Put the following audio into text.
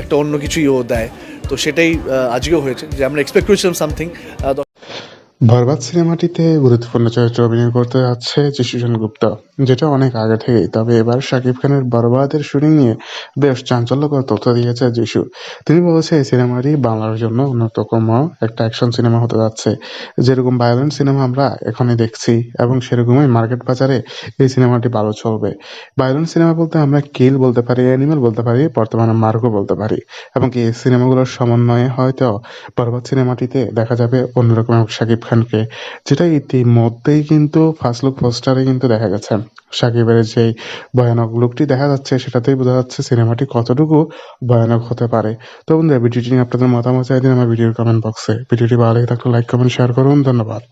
একটা অন্য কিছুই ও দেয়। তো সেটাই আজকেও হয়েছে যে আমরা এক্সপেক্ট করেছিলাম সামথিং বরবাদ সিনেমাটিতে গুরুত্বপূর্ণ চরিত্রে অভিনয় করতে যাচ্ছে যিশু সেনগুপ্ত, যেটা অনেক আগে থেকেই। তবে এবার শাকিব খানের বরবাদের শুটিং নিয়ে বেশ চাঞ্চল্যকর তথ্য দিয়েছে যিশু। তিনি বলেছে, এই সিনেমাটি বাংলার জন্য অন্যতম একটা অ্যাকশন সিনেমা হতে যাচ্ছে। যেরকম ভায়োলেন্ট সিনেমা আমরা এখনই দেখছি, এবং সেরকমই মার্কেট বাজারে এই সিনেমাটি ভালো চলবে। ভায়োলেন্ট সিনেমা বলতে আমরা কিল বলতে পারি, অ্যানিমেল বলতে পারি, বর্তমানে মার্গো বলতে পারি। এবং এই সিনেমাগুলোর সমন্বয়ে হয়তো বরবাদ সিনেমাটিতে দেখা যাবে অন্যরকম শাকিব খানকে যেটা ইতিমধ্যেই কিন্তু ফার্স্ট লুক পোস্টারে কিন্তু দেখা গেছে। সাকিবের যে ভয়ানক লুকটি দেখা যাচ্ছে, সেটাতেই বোঝা যাচ্ছে সিনেমাটি কতটুকু ভয়ানক হতে পারে। তো বন্ধুরা, ভিডিওটি নিয়ে আপনাদের মতামত চাই দিন আমার ভিডিওর কমেন্ট বক্সে ভিডিওটি ভালো লাগে থাকলে লাইক কমেন্ট শেয়ার করুন। ধন্যবাদ।